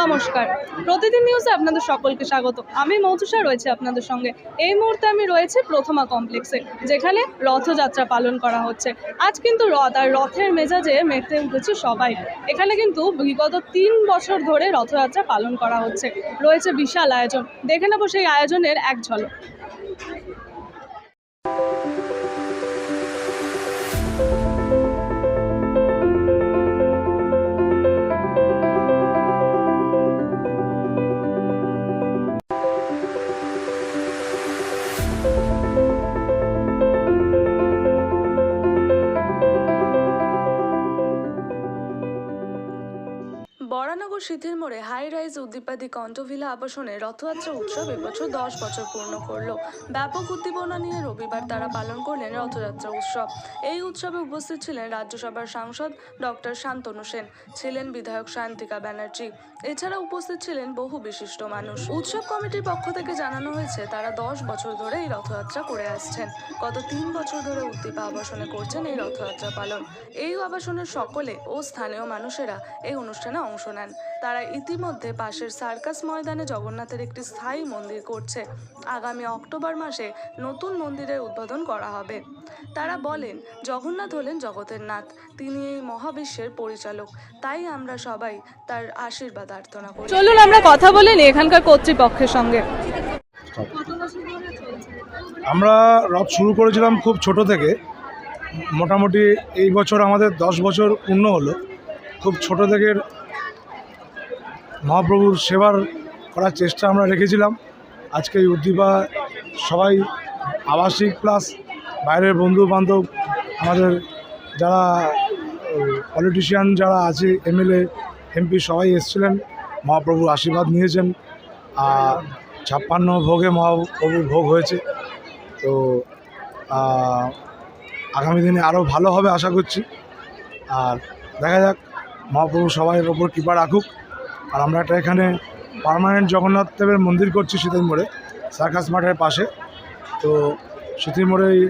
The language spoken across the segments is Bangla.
নমস্কার। প্রতিদিন নিউজে আপনাদের সকলকে স্বাগত। আমি মৌতুষা রয়েছে আপনাদের সঙ্গে। এই মুহূর্তে আমি রয়েছে প্রথমা কমপ্লেক্সে যেখানে রথযাত্রা পালন করা হচ্ছে। আজ কিন্তু রথ আর রথের মেজাজে মেতে উঠেছে সবাই। এখানে কিন্তু বিগত তিন বছর ধরে রথযাত্রা পালন করা হচ্ছে। রয়েছে বিশাল আয়োজন। দেখে নেব সেই আয়োজনের এক ঝলক। বরানগর শীতের মোড়ে হাই রাইজ উদ্দীপাদি কণ্ঠভিলা আবাসনে রথযাত্রা উৎসব এবছর দশ বছর পূর্ণ করল। ব্যাপক উদ্দীপনা নিয়ে রবিবার তারা পালন করলেন রথযাত্রা উৎসব। এই উৎসবে উপস্থিত ছিলেন রাজ্যসভার সাংসদ ডক্টর শান্তনু সেন, ছিলেন বিধায়ক শান্তিকা ব্যানার্জি। এছাড়া উপস্থিত ছিলেন বহু বিশিষ্ট মানুষ। উৎসব কমিটির পক্ষ থেকে জানানো হয়েছে, তারা দশ বছর ধরে এই রথযাত্রা করে আসছেন। গত তিন বছর ধরে উদ্দীপা আবাসনে করছেন এই রথযাত্রা পালন। এই আবাসনের সকলে ও স্থানীয় মানুষেরা এই অনুষ্ঠানে অংশ নেন। তারা ইতিমধ্যে পাশের সার্কাস ময়দানে জগন্নাথের একটি স্থায়ী মন্দির করছে। আগামী অক্টোবর মাসে নতুন মন্দিরের উদ্বোধন করা হবে। তারা বলেন জগন্নাথ হলেন জগতের নাথ। তিনি এই মহাবিশ্বের পরিচালক। তাই আমরা সবাই তার আশীর্বাদ প্রার্থনা করি। চলুন আমরা কথা বলে নিই এখানকার কর্তৃপক্ষের সঙ্গে। আমরা রথ শুরু করেছিলাম খুব ছোট থেকে। মোটামুটি এই বছর আমাদের দশ বছর পূর্ণ হলো। খুব ছোট থেকে মহাপ্রভুর সেবার করার চেষ্টা আমরা রেখেছিলাম। আজকে এই উদ্দীপা সবাই আবাসিক প্লাস বাইরের বন্ধু বান্ধব আমাদের যারা পলিটিশিয়ান যারা আছে এমএলএ এমপি সবাই এসেছিলেন, মহাপ্রভুর আশীর্বাদ নিয়েছেন। আর ছাপ্পান্ন ভোগে মহাপ্রভুর ভোগ হয়েছে। তো আগামী দিনে আরও ভালো হবে আশা করছি। আর দেখা যাক, মহাপ্রভু সবাইয়ের ওপর কৃপা রাখুক। আর আমরা একটা এখানে পার্মানেন্ট জগন্নাথ দেবের মন্দির করছি শীতের মোড়ে, সার্কাস মাঠের পাশে। তো শীতের মোড়ে এই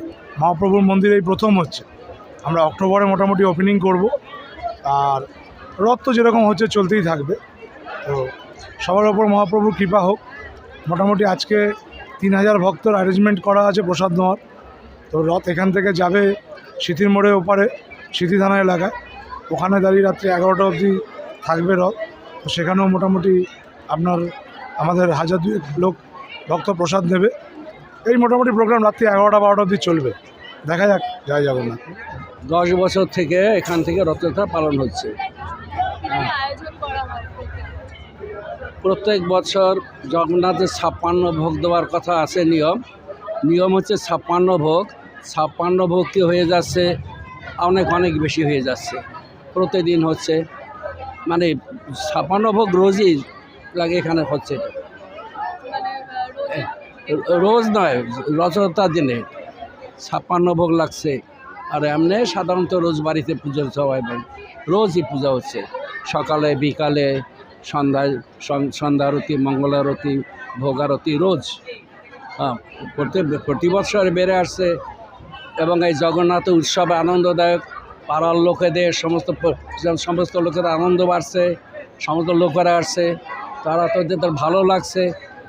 মহাপ্রভুর মন্দির এই প্রথম হচ্ছে। আমরা অক্টোবরে মোটামুটি ওপেনিং করব। আর রথ তো যেরকম হচ্ছে চলতেই থাকবে। তো সবার ওপর মহাপ্রভুর কৃপা হোক। মোটামুটি আজকে তিন হাজার ভক্তর অ্যারেঞ্জমেন্ট করা আছে প্রসাদ নেওয়ার। তো রথ এখান থেকে যাবে স্মৃতির মোড়ে ওপারে স্মৃতি থানা এলাকায় ওখানে দাঁড়িয়ে রাত্রি এগারোটা অবধি থাকবে রথ। তো সেখানেও মোটামুটি আপনার আমাদের হাজার দুয়েক লোক ভক্ত প্রসাদ নেবে। এই মোটামুটি প্রোগ্রাম রাত্রি এগারোটা বারোটা অবধি চলবে। দেখা যাক জয় না। দশ বছর থেকে এখান থেকে রথযাত্রা পালন হচ্ছে। প্রত্যেক বছর জগন্নাথের ছাপ্পান্ন ভোগ দেওয়ার কথা আছে নিয়ম। নিয়ম হচ্ছে ছাপ্পান্ন ভোগ। ছাপ্পান্ন ভোগ কি হয়ে যাচ্ছে? অনেক অনেক বেশি হয়ে যাচ্ছে। প্রতিদিন হচ্ছে মানে ছাপ্পান্ন ভোগ রোজই লাগে এখানে হচ্ছে। রোজ নয়, রথযাত্রার দিনে ছাপ্পান্ন ভোগ লাগছে। আর এমনি সাধারণত রোজ বাড়িতে পুজো সবাই বাড়ি রোজই পূজা হচ্ছে। সকালে, বিকালে সন্ধ্যায় সন- সন্ধ্যারতি মঙ্গলারতি ভোগারতি রোজ। হ্যাঁ প্রতি বছর বেড়ে আসছে এবং এই জগন্নাথ উৎসবে আনন্দদায়ক পাড়ার লোকেদের সমস্ত সমস্ত লোকের আনন্দ বাড়ছে। সমস্ত লোকেরা আসছে, তারা তো তাদের ভালো লাগছে,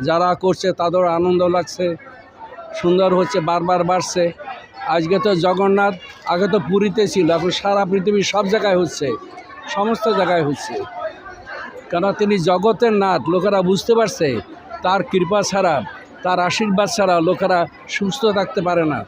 যারা করছে তাদের আনন্দ লাগছে। সুন্দর হচ্ছে, বারবার বাড়ছে। আজকে তো জগন্নাথ, আগে তো পুরীতে ছিল, এখন সারা পৃথিবীর সব জায়গায় হচ্ছে, সমস্ত জায়গায় হচ্ছে। কেন তিনি জগতের নাথ, লোকেরা বুঝতে পারছে, তার কৃপা ছাড়া, তার আশীর্বাদ ছাড়া লোকেরা সুস্থ থাকতে পারে না।